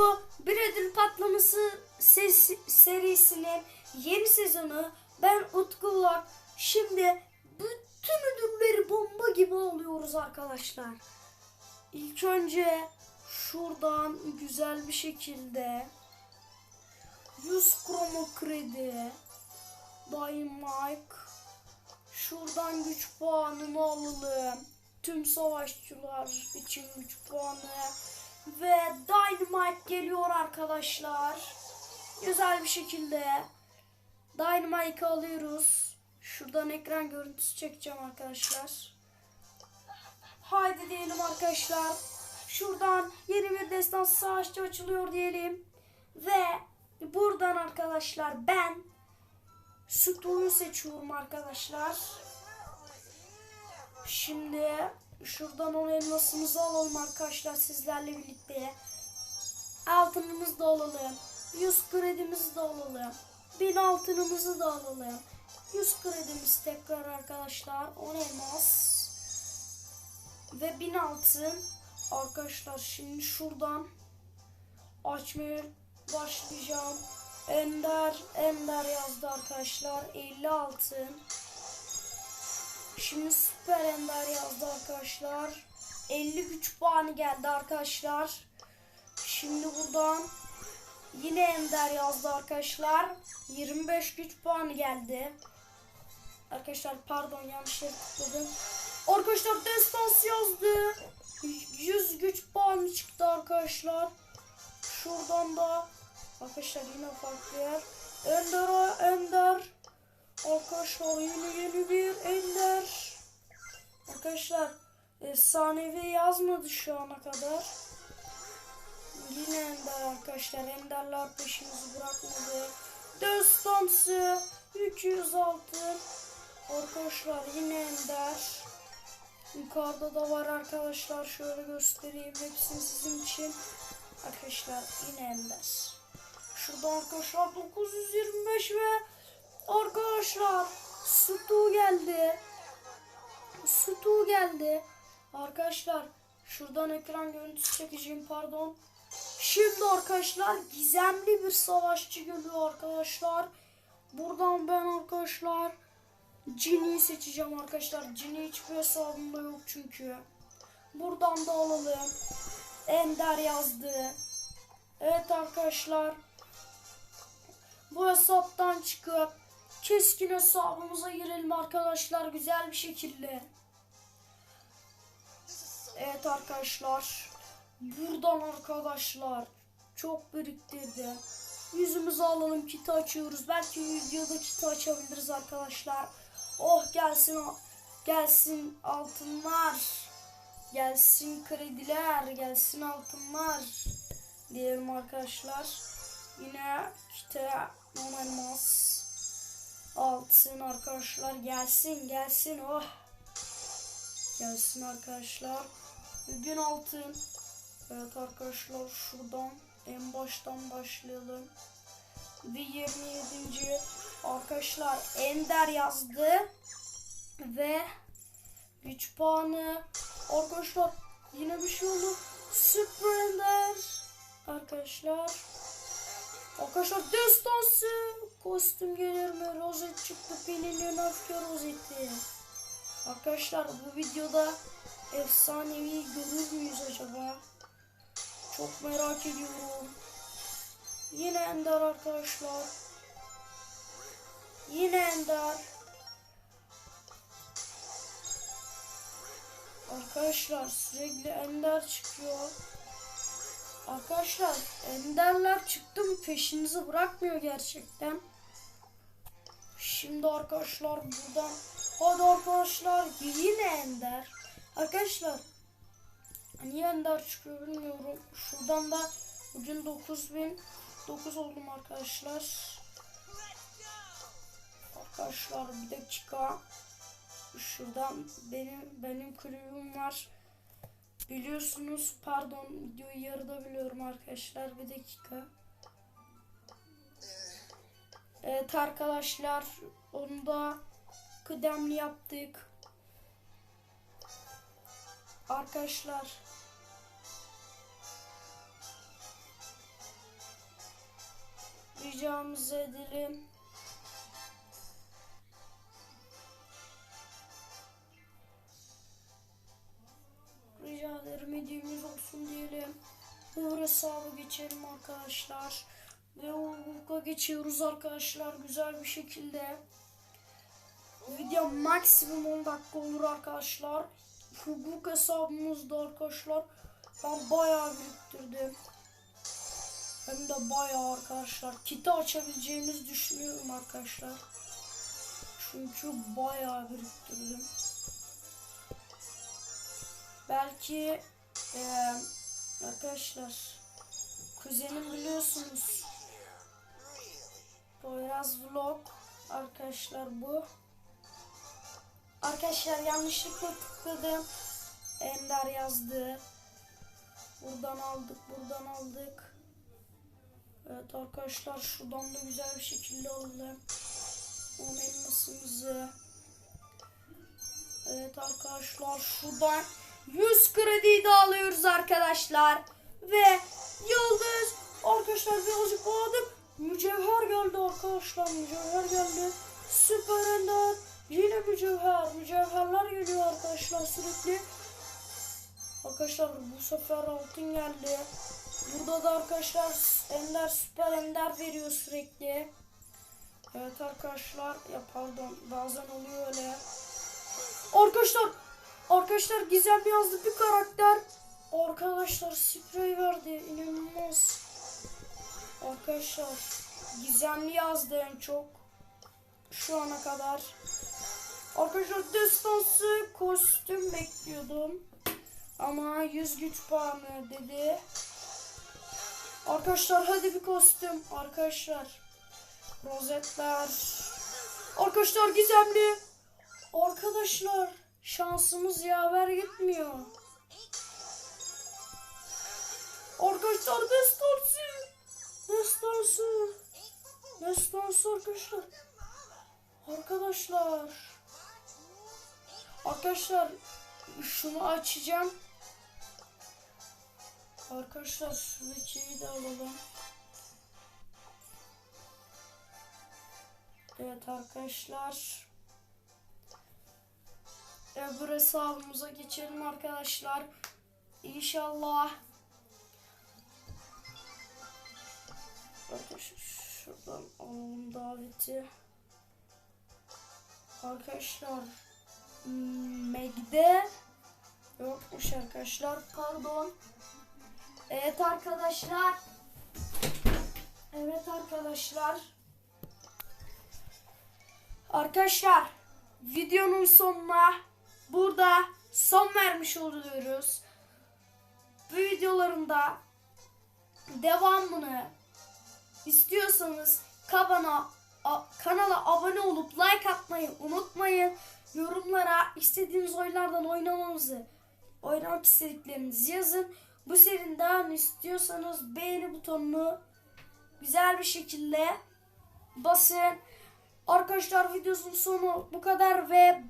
Bu bir ödül patlaması ses, serisinin yeni sezonu. Ben Utku Vlog. Şimdi bütün ödülleri bomba gibi alıyoruz arkadaşlar. İlk önce şuradan güzel bir şekilde 100 kromo kredi Dynamite Şuradan güç puanını alalım. Tüm savaşçılar için güç puanı. Ve Dynamite geliyor arkadaşlar. Güzel bir şekilde Dynamite'ı alıyoruz. Şuradan ekran görüntüsü çekeceğim arkadaşlar. Haydi diyelim arkadaşlar. Şuradan yeni bir destansı savaşçı açılıyor diyelim. Ve buradan arkadaşlar ben Sütunu seçiyorum arkadaşlar. Şimdi şuradan on elmasımızı alalım arkadaşlar sizlerle birlikte. Altınımızı da alalım. 100 kredimizi de alalım. 1000 altınımızı da alalım. 100 kredimiz tekrar arkadaşlar. 10 elmas. Ve 1000 altın. Arkadaşlar şimdi şuradan açmaya başlayacağım. Ender, Ender yazdı arkadaşlar. 50 altın. Şimdi Süper Ender yazdı arkadaşlar. 50 güç puanı geldi arkadaşlar. Şimdi buradan yine Ender yazdı arkadaşlar. 25 güç puanı geldi. Arkadaşlar pardon yanlış yere tıkladım. Arkadaşlar destans yazdı. 100 güç puanı çıktı arkadaşlar. Şuradan da Arkadaşlar yine farklı yer. Ender, Ender. Arkadaşlar yine yeni bir Ender. Arkadaşlar efsanevi yazmadı şu ana kadar. Yine Ender arkadaşlar. Enderler peşimizi bırakmadı. Destansı 200 altın. Arkadaşlar yine Ender. Yukarıda da var arkadaşlar. Şöyle göstereyim. Hepsini sizin için. Arkadaşlar yine Ender. Şurada arkadaşlar 925 ve arkadaşlar Stu geldi. Stu geldi. Arkadaşlar şuradan ekran görüntüsü çekeceğim pardon. Şimdi arkadaşlar gizemli bir savaşçı geliyor arkadaşlar. Buradan ben arkadaşlar Cini seçeceğim arkadaşlar. Cini hiçbir hesabımda yok çünkü. Buradan da alalım. Ender yazdı. Evet arkadaşlar bu hesaptan çıkıp keskin hesabımıza girelim arkadaşlar güzel bir şekilde. Evet arkadaşlar. Buradan arkadaşlar çok biriktirdi. Yüzümüzü alalım kiti açıyoruz. Belki videoda kiti açabiliriz arkadaşlar. Oh gelsin gelsin altınlar. Gelsin krediler, gelsin altınlar diyelim arkadaşlar. Yine kite elmas altın arkadaşlar gelsin gelsin oh. Gelsin arkadaşlar. Bugün altın. Evet arkadaşlar şuradan en baştan başlayalım. Ve 27. arkadaşlar Ender yazdı. Ve güç puanı. Arkadaşlar yine bir şey oldu. Süper Ender. Arkadaşlar Arkadaşlar destansı kostüm gelir mi? Rozet çıktı. Pelin öfke rozeti. Arkadaşlar bu videoda efsanevi görür müyüz acaba? Çok merak ediyorum. Yine Ender arkadaşlar. Yine Ender. Arkadaşlar sürekli Ender çıkıyor. Arkadaşlar enderler çıktı mı peşinizi bırakmıyor gerçekten. Şimdi arkadaşlar buradan hadi arkadaşlar yine ender. Arkadaşlar niye ender çıkıyor bilmiyorum. Şuradan da bugün 9009 oldum arkadaşlar. Arkadaşlar bir dakika. Şuradan benim benim kulübüm var. Biliyorsunuz pardon videoyu yarıda biliyorum arkadaşlar bir dakika. Evet arkadaşlar onu da kıdemli yaptık. Arkadaşlar ricamızı edelim. Hediyemiz olsun diyelim. Uğur hesabı geçelim arkadaşlar. Ve Uğur'a geçiyoruz arkadaşlar güzel bir şekilde. Video maksimum 10 dakika olur arkadaşlar. Hukuk hesabımızda arkadaşlar. Ben bayağı biriktirdim. Hem de bayağı arkadaşlar. Kiti açabileceğimizi düşünüyorum arkadaşlar. Çünkü bayağı biriktirdim. Belki eee, arkadaşlar kuzenim biliyorsunuz. Poyraz Vlog arkadaşlar bu. Arkadaşlar yanlışlıkla tıkladım. Ender yazdı. Buradan aldık, buradan aldık. Evet arkadaşlar şuradan da güzel bir şekilde aldı. On elmasımızı. Evet arkadaşlar şuradan 100 krediyi de alıyoruz arkadaşlar. Ve yıldız arkadaşlar birazcık bağladık. Mücevher geldi arkadaşlar mücevher geldi. Süper ender. Yine mücevher. Mücevherler geliyor arkadaşlar sürekli. Arkadaşlar bu sefer altın geldi. Burada da arkadaşlar ender süper ender veriyor sürekli. Evet arkadaşlar ya pardon bazen oluyor öyle. Arkadaşlar arkadaşlar gizemli yazdı bir karakter. Arkadaşlar sprey verdi inanılmaz. Arkadaşlar gizemli yazdı en çok şu ana kadar. Arkadaşlar destansı kostüm bekliyordum. Ama 100 güç puanı dedi. Arkadaşlar hadi bir kostüm. Arkadaşlar. Rozetler. Arkadaşlar gizemli. Arkadaşlar şansımız yaver gitmiyor. Arkadaşlar destansı. Destansı. Destansı arkadaşlar. Arkadaşlar. Arkadaşlar şunu açacağım. Arkadaşlar şuradakiyi de alalım. Evet arkadaşlar. Öbür hesabımıza geçelim arkadaşlar. İnşallah. Arkadaşlar şuradan alalım daveti. Arkadaşlar Meg'de yokmuş arkadaşlar pardon. Evet arkadaşlar. Evet arkadaşlar. Arkadaşlar videonun sonuna burada son vermiş oluyoruz. Bu videolarında devamını istiyorsanız kabana, kanala abone olup like atmayı unutmayın. Yorumlara istediğiniz oyunlardan oynamamızı, oynamak istediklerinizi yazın. Bu serinin istiyorsanız beğeni butonunu güzel bir şekilde basın. Arkadaşlar videonun sonu bu kadar ve.